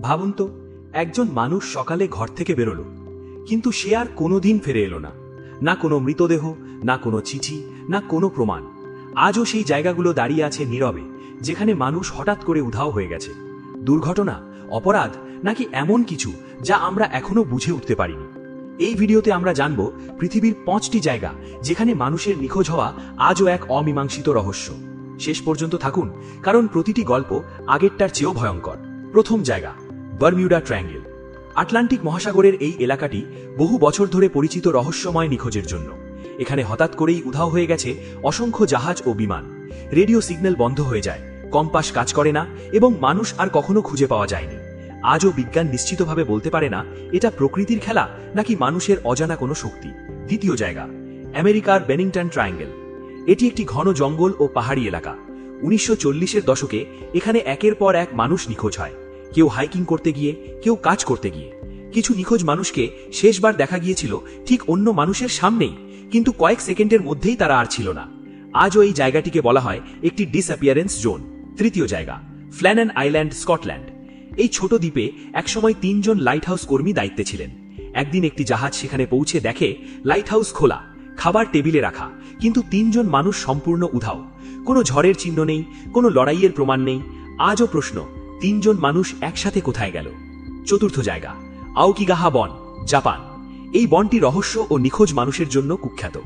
ভাবুন তো, একজন মানুষ সকালে ঘর থেকে বেরোলো, কিন্তু সে আর কোনোদিন ফিরে এলো না। না কোনো মৃতদেহ, না কোনো চিঠি, না কোনো প্রমাণ। আজও সেই জায়গাগুলো দাঁড়িয়ে আছে নীরবে, যেখানে মানুষ হঠাৎ করে উধাও হয়ে গেছে। দুর্ঘটনা, অপরাধ, নাকি এমন কিছু যা আমরা এখনও বুঝে উঠতে পারিনি? এই ভিডিওতে আমরা জানব পৃথিবীর পাঁচটি জায়গা যেখানে মানুষের নিখোঁজ হওয়া আজও এক অমীমাংসিত রহস্য। শেষ পর্যন্ত থাকুন, কারণ প্রতিটি গল্প আগেরটার চেয়েও ভয়ঙ্কর। প্রথম জায়গা বারমিউডা ট্রায়াঙ্গেল। আটলান্টিক মহাসাগরের এই এলাকাটি বহু বছর ধরে পরিচিত রহস্যময় নিখোঁজের জন্য। এখানে হঠাৎ করেই উধাও হয়ে গেছে অসংখ্য জাহাজ ও বিমান। রেডিও সিগন্যাল বন্ধ হয়ে যায়, কম্পাস কাজ করে না এবং মানুষ আর কখনো খুঁজে পাওয়া যায়নি। আজও বিজ্ঞান নিশ্চিতভাবে বলতে পারে না, এটা প্রকৃতির খেলা নাকি মানুষের অজানা কোনো শক্তি। দ্বিতীয় জায়গা, আমেরিকার বেনিংটন ট্রায়াঙ্গেল। এটি একটি ঘন জঙ্গল ও পাহাড়ি এলাকা। উনিশশো চল্লিশের দশকে এখানে একের পর এক মানুষ নিখোঁজ হয়। কেউ হাইকিং করতে গিয়ে, কেউ কাজ করতে গিয়ে। কিছু নিখোঁজ মানুষকে শেষবার দেখা গিয়েছিল ঠিক অন্য মানুষের সামনেই, কিন্তু কয়েক সেকেন্ডের মধ্যেই তারা আর ছিল না। আজও এই জায়গাটিকে বলা হয় একটি ডিসঅ্যাপিয়ারেন্স জোন তৃতীয় জায়গা ফ্ল্যানন আইল্যান্ড স্কটল্যান্ড এই ছোট দ্বীপে একসময় তিনজন লাইট হাউস কর্মী দায়িত্বে ছিলেন। একদিন একটি জাহাজ সেখানে পৌঁছে দেখে লাইট হাউস খোলা, খাবার টেবিলে রাখা, কিন্তু তিনজন মানুষ সম্পূর্ণ উধাও। কোনো ঝড়ের চিহ্ন নেই, কোনো লড়াইয়ের প্রমাণ নেই। আজও প্রশ্ন তিনজন মানুষ একসাথে কোথায় গেল? চতুর্থ জায়গা, আওকিগাহা বন, জাপান। এই বনটি রহস্য ও নিখোঁজ মানুষের জন্য কুখ্যাত।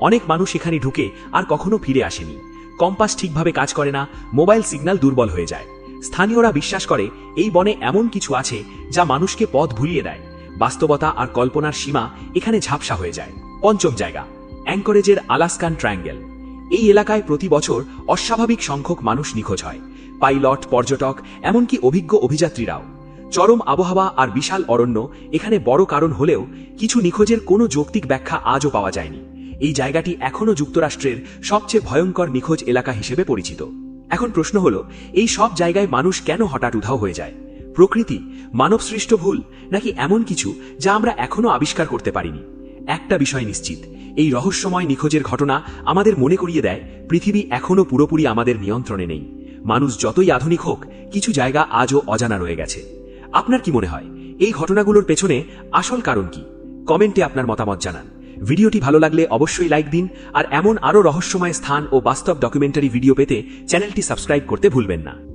অনেক মানুষ এখানে ঢুকে আর কখনো ফিরে আসেনি। কম্পাস ঠিকভাবে কাজ করে না, মোবাইল সিগন্যাল দুর্বল হয়ে যায়। স্থানীয়রা বিশ্বাস করে, এই বনে এমন কিছু আছে যা মানুষকে পথ ভুলিয়ে দেয়। বাস্তবতা আর কল্পনার সীমা এখানে ঝাপসা হয়ে যায়। পঞ্চম জায়গা, অ্যাঙ্করেজের আলাস্কান ট্রায়াঙ্গেল। এই এলাকায় প্রতি বছর অস্বাভাবিক সংখ্যক মানুষ নিখোঁজ হয়। পাইলট, পর্যটক, এমনকি অভিজ্ঞ অভিযাত্রীরাও। চরম আবহাওয়া আর বিশাল অরণ্য এখানে বড় কারণ হলেও কিছু নিখোঁজের কোনো যৌক্তিক ব্যাখ্যা আজও পাওয়া যায়নি। এই জায়গাটি এখনও যুক্তরাষ্ট্রের সবচেয়ে ভয়ঙ্কর নিখোঁজ এলাকা হিসেবে পরিচিত। এখন প্রশ্ন হলো, এই সব জায়গায় মানুষ কেন হঠাৎ উধাও হয়ে যায়? প্রকৃতি, মানবসৃষ্ট ভুল, নাকি এমন কিছু যা আমরা এখনও আবিষ্কার করতে পারিনি? একটা বিষয় নিশ্চিত, এই রহস্যময় নিখোঁজের ঘটনা আমাদের মনে করিয়ে দেয়, পৃথিবী এখনও পুরোপুরি আমাদের নিয়ন্ত্রণে নেই। মানুষ যতই আধুনিক হোক, কিছু জায়গা আজও অজানা রয়ে গেছে। আপনার কি মনে হয়, এই ঘটনাগুলোর পেছনে আসল কারণ কি? কমেন্টে আপনার মতামত জানান। ভিডিওটি ভালো লাগলে অবশ্যই লাইক দিন, আর এমন আরও রহস্যময় স্থান ও বাস্তব ডকুমেন্টারি ভিডিও পেতে চ্যানেলটি সাবস্ক্রাইব করতে ভুলবেন না।